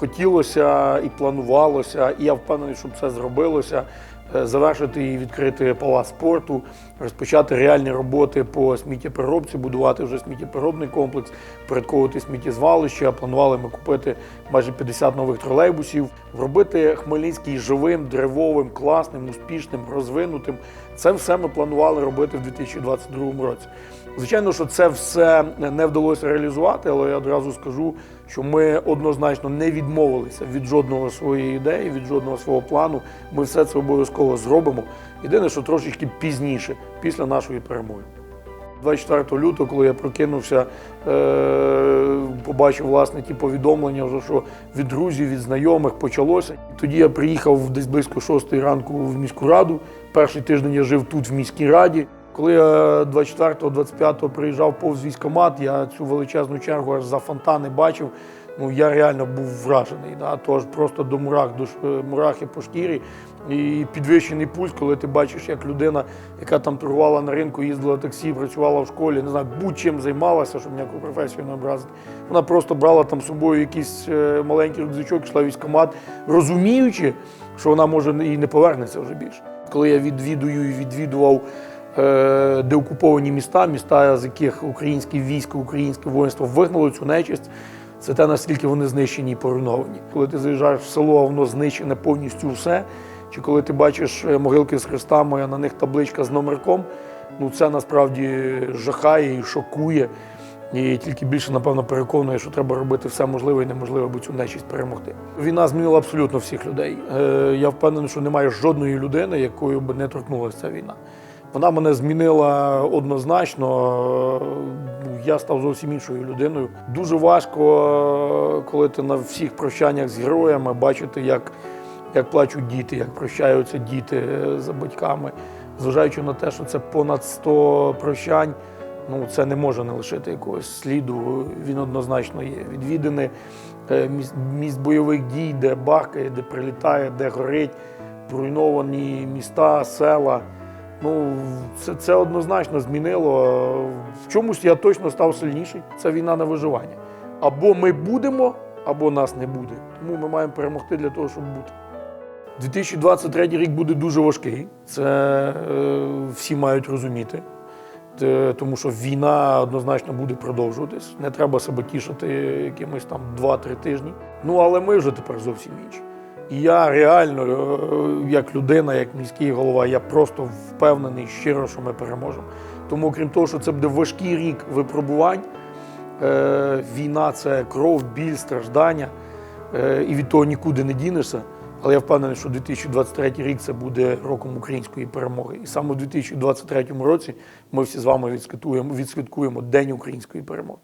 хотілося і планувалося, і я впевнений, щоб це зробилося. Е, Завершити і відкрити палац спорту, розпочати реальні роботи по сміттєпереробці, будувати вже сміттєпереробний комплекс, порядковувати сміттєзвалища. Планували ми купити майже 50 нових тролейбусів, робити Хмельницький живим, древовим, класним, успішним, розвинутим. Це все ми планували робити в 2022 році. Звичайно, що це все не вдалося реалізувати, але я одразу скажу, що ми однозначно не відмовилися від жодного своєї ідеї, від жодного свого плану. Ми все це обов'язково зробимо. Єдине, що трошечки пізніше, після нашої перемоги. 24 лютого, коли я прокинувся, е- побачив власне ті повідомлення, що від друзів, від знайомих почалося. Тоді я приїхав десь близько 6 ранку в міську раду. Перший тиждень я жив тут, в міській раді. Коли я 24-25 приїжджав повз військкомат, я цю величезну чергу аж за фонтани бачив. Ну я реально був вражений. Да? Тож просто до мурах, до е, мурахи по шкірі. І підвищений пульс, коли ти бачиш, як людина, яка там торгувала на ринку, їздила таксі, працювала в школі, не знаю, будь-чим займалася, щоб ніяку професію не образити. Вона просто брала там з собою якийсь е, маленький рюкзачок, йшла в військкомат, розуміючи, що вона може і не повернеться вже більше. Коли я відвідую і відвідував е, деокуповані міста, міста, з яких українське військо, українське воїнство вигнало цю нечисть. Це те, наскільки вони знищені і поруйновані. Коли ти заїжджаєш в село, а воно знищене повністю все. Чи коли ти бачиш е, могилки з хрестами, а на них табличка з номерком, ну це насправді жахає і шокує. І тільки більше, напевно, переконує, що треба робити все можливе і неможливе, аби цю нечість перемогти. Війна змінила абсолютно всіх людей. Е, Я впевнений, що немає жодної людини, якою б не торкнулася ця війна. Вона мене змінила однозначно. Я став зовсім іншою людиною. Дуже важко, коли ти на всіх прощаннях з героями бачити, як, як плачуть діти, як прощаються діти за батьками. Зважаючи на те, що це понад 100 прощань, ну це не може не лишити якогось сліду. Він однозначно є. Відвідини е, міст бойових дій, де бахкає, де прилітає, де горить, поруйновані міста, села. Ну, це, це однозначно змінило. В чомусь я точно став сильніший. Це війна на виживання. Або ми будемо, або нас не буде. Тому ми маємо перемогти для того, щоб бути. 2023 рік буде дуже важкий. Це е, всі мають розуміти. Тому що війна однозначно буде продовжуватись. Не треба себе тішити якимось там 2-3 тижні. Ну але ми вже тепер зовсім інші. І я реально, е, як людина, як міський голова, я просто впевнений щиро, що ми переможемо. Тому, крім того, що це буде важкий рік випробувань, е, війна це кров, біль, страждання, е, і від того нікуди не дінешся. Але я впевнений, що 2023 рік це буде роком української перемоги. І саме в 2023 році ми всі з вами відсвяткуємо, відсвяткуємо День української перемоги.